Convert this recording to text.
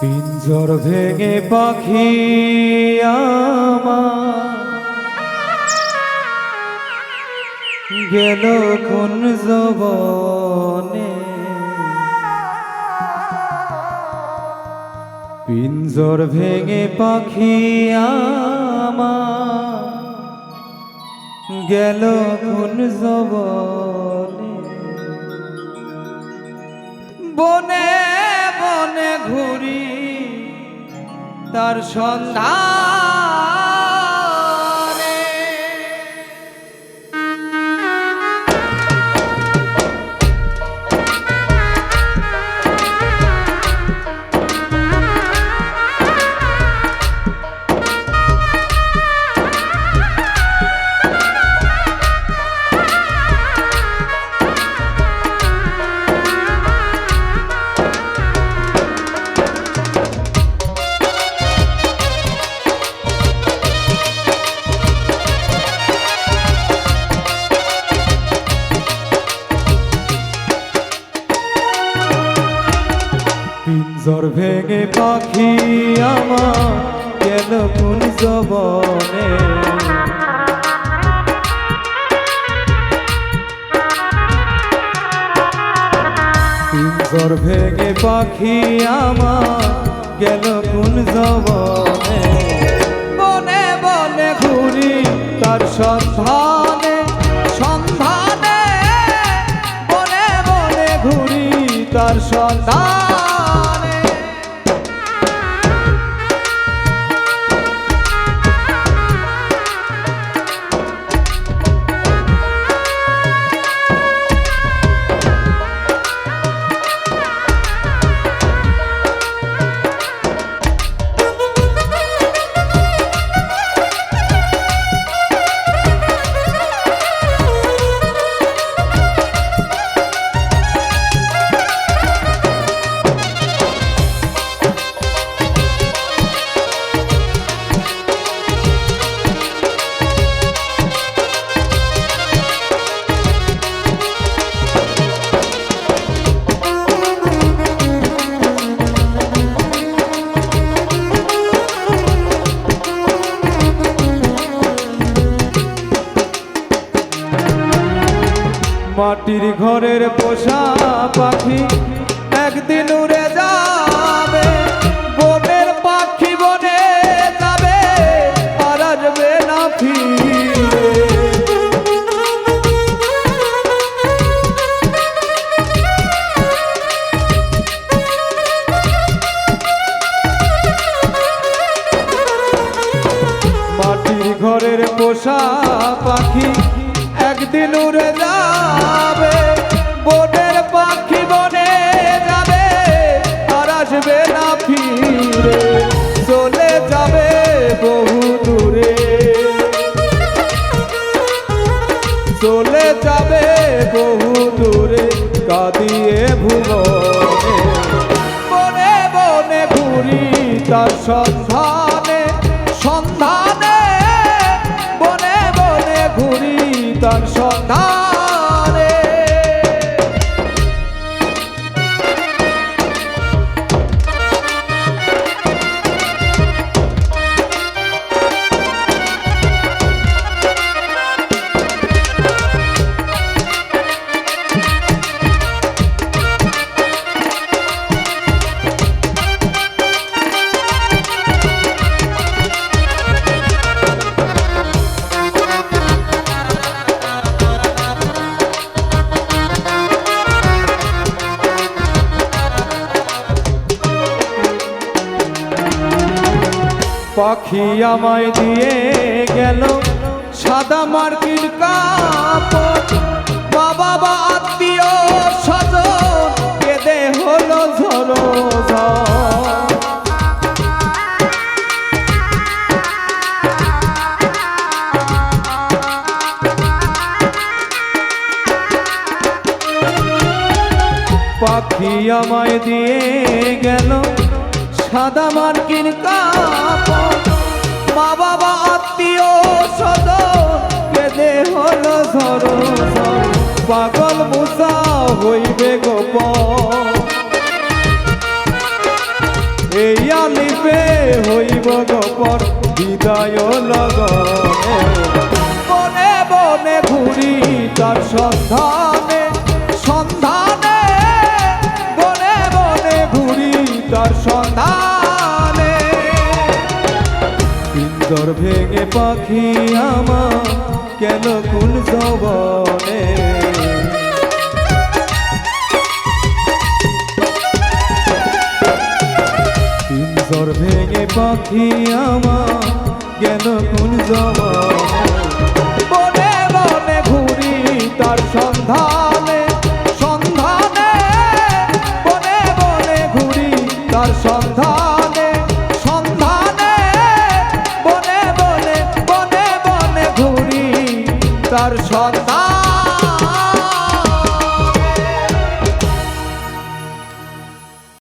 পিঞ্জর ভেঙে পাখি গেল কোন জবনে পিঞ্জর ভেঙে পাখি গেল কোন জবনে বনে বনে ঘুরি তার সন্ধানে ভেঙে পাখি আমার গেল কোন জবনে? পিঞ্জর ভেঙে পাখি আমার গেল কোন জবনে? বনে বনে ঘুরি তার সন্ধানে সন্ধানে। বনে বনে ঘুরি তার সন্ধানে। মাটির ঘরের পোষা পাখি। একদিন উড়ে যাবে পাখি বনে যাবে আসবে না ফিরে, চলে যাবে বহু দূরে। চলে যাবে বনে বনে সন্ধানে সন্ধানে তার পাখি আমায় দিয়ে গেল। সাদা মার্কিন কাপড়। বাবা বা আত্মীয় স্বজন, কেঁদে হলো ঝরো পাখি আমায় দিয়ে গেল। সাদা মার্কিন কাপড় মা বাবা, আত্মীয় সদ কেঁদে হল সর পাগল মূষা হইবে গোপ এই আলিপে হইব গোপর বিদায় লগ বনে বনে ঘুরি তার সন্ধানে। দর ভেঙে পাখি আমা কেন কুল জবনে পিঞ্জর ভেঙে পাখি আমা কেন কুল জবনে তার সন্তান।